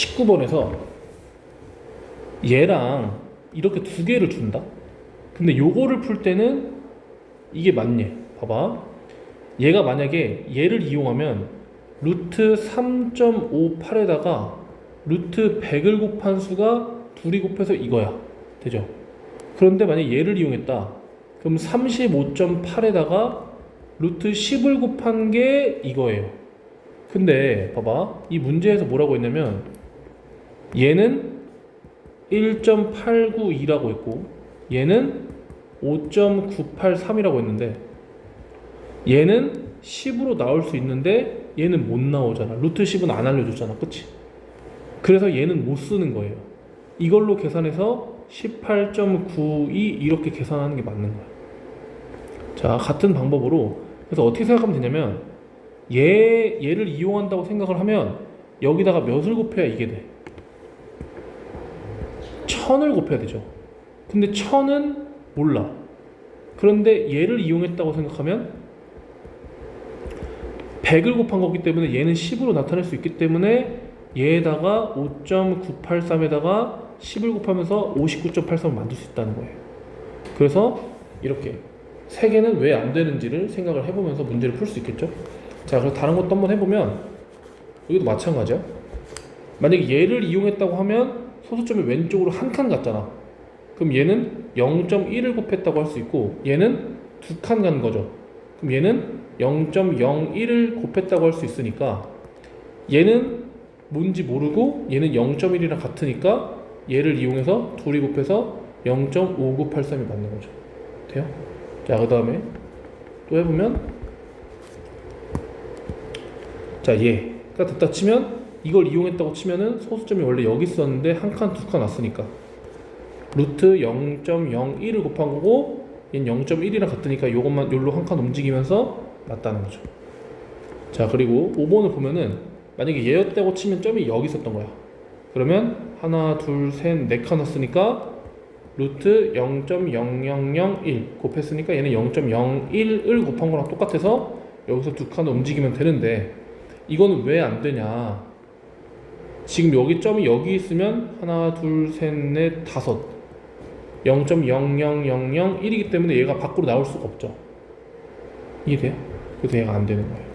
19번에서 얘랑 이렇게 두 개를 준다. 근데 요거를 풀 때는 이게 맞네. 봐봐. 얘가 만약에 얘를 이용하면 루트 3.58에다가 루트 100을 곱한 수가 둘이 곱해서 이거야. 되죠? 그런데 만약에 얘를 이용했다. 그럼 35.8에다가 루트 10을 곱한 게 이거예요. 근데 봐봐. 이 문제에서 뭐라고 했냐면 얘는 1.892라고 했고 얘는 5.983이라고 했는데 얘는 10으로 나올 수 있는데 얘는 못 나오잖아. 루트 10은 안 알려줬잖아. 그치? 그래서 얘는 못 쓰는 거예요. 이걸로 계산해서 18.92 이렇게 계산하는 게 맞는 거야. 자, 같은 방법으로 그래서 어떻게 생각하면 되냐면 얘 얘를 이용한다고 생각을 하면 여기다가 몇을 곱해야 이게 돼? 천을 곱해야 되죠. 근데 천은 몰라. 그런데 얘를 이용했다고 생각하면 100을 곱한 거기 때문에 얘는 10으로 나타낼 수 있기 때문에 얘에다가 5.983에다가 10을 곱하면서 59.83을 만들 수 있다는 거예요. 그래서 이렇게 세 개는 왜 안 되는지를 생각을 해보면서 문제를 풀 수 있겠죠. 자, 그래서 다른 것도 한번 해보면 여기도 마찬가지야. 만약에 얘를 이용했다고 하면 소수점이 왼쪽으로 한 칸 갔잖아. 그럼 얘는 0.1을 곱했다고 할 수 있고 얘는 두 칸 간 거죠. 그럼 얘는 0.01을 곱했다고 할 수 있으니까 얘는 뭔지 모르고 얘는 0.1이랑 같으니까 얘를 이용해서 둘이 곱해서 0.5983이 맞는 거죠. 돼요? 자, 그 다음에 또 해보면 자, 얘가 됐다 치면 이걸 이용했다고 치면은 소수점이 원래 여기 있었는데 한 칸, 두 칸 왔으니까 루트 0.01을 곱한 거고 얘는 0.1이랑 같으니까 요것만 요로 한 칸 움직이면서 맞다는 거죠. 자, 그리고 5번을 보면은 만약에 얘였다고 치면 점이 여기 있었던 거야. 그러면 하나, 둘, 셋, 네 칸 왔으니까 루트 0.0001 곱했으니까 얘는 0.01을 곱한 거랑 똑같아서 여기서 두 칸을 움직이면 되는데 이거는 왜 안 되냐? 지금 여기 점이 여기 있으면 하나, 둘, 셋, 넷, 다섯 0.00001이기 때문에 얘가 밖으로 나올 수가 없죠. 이해돼요? 그래서 얘가 안 되는 거예요.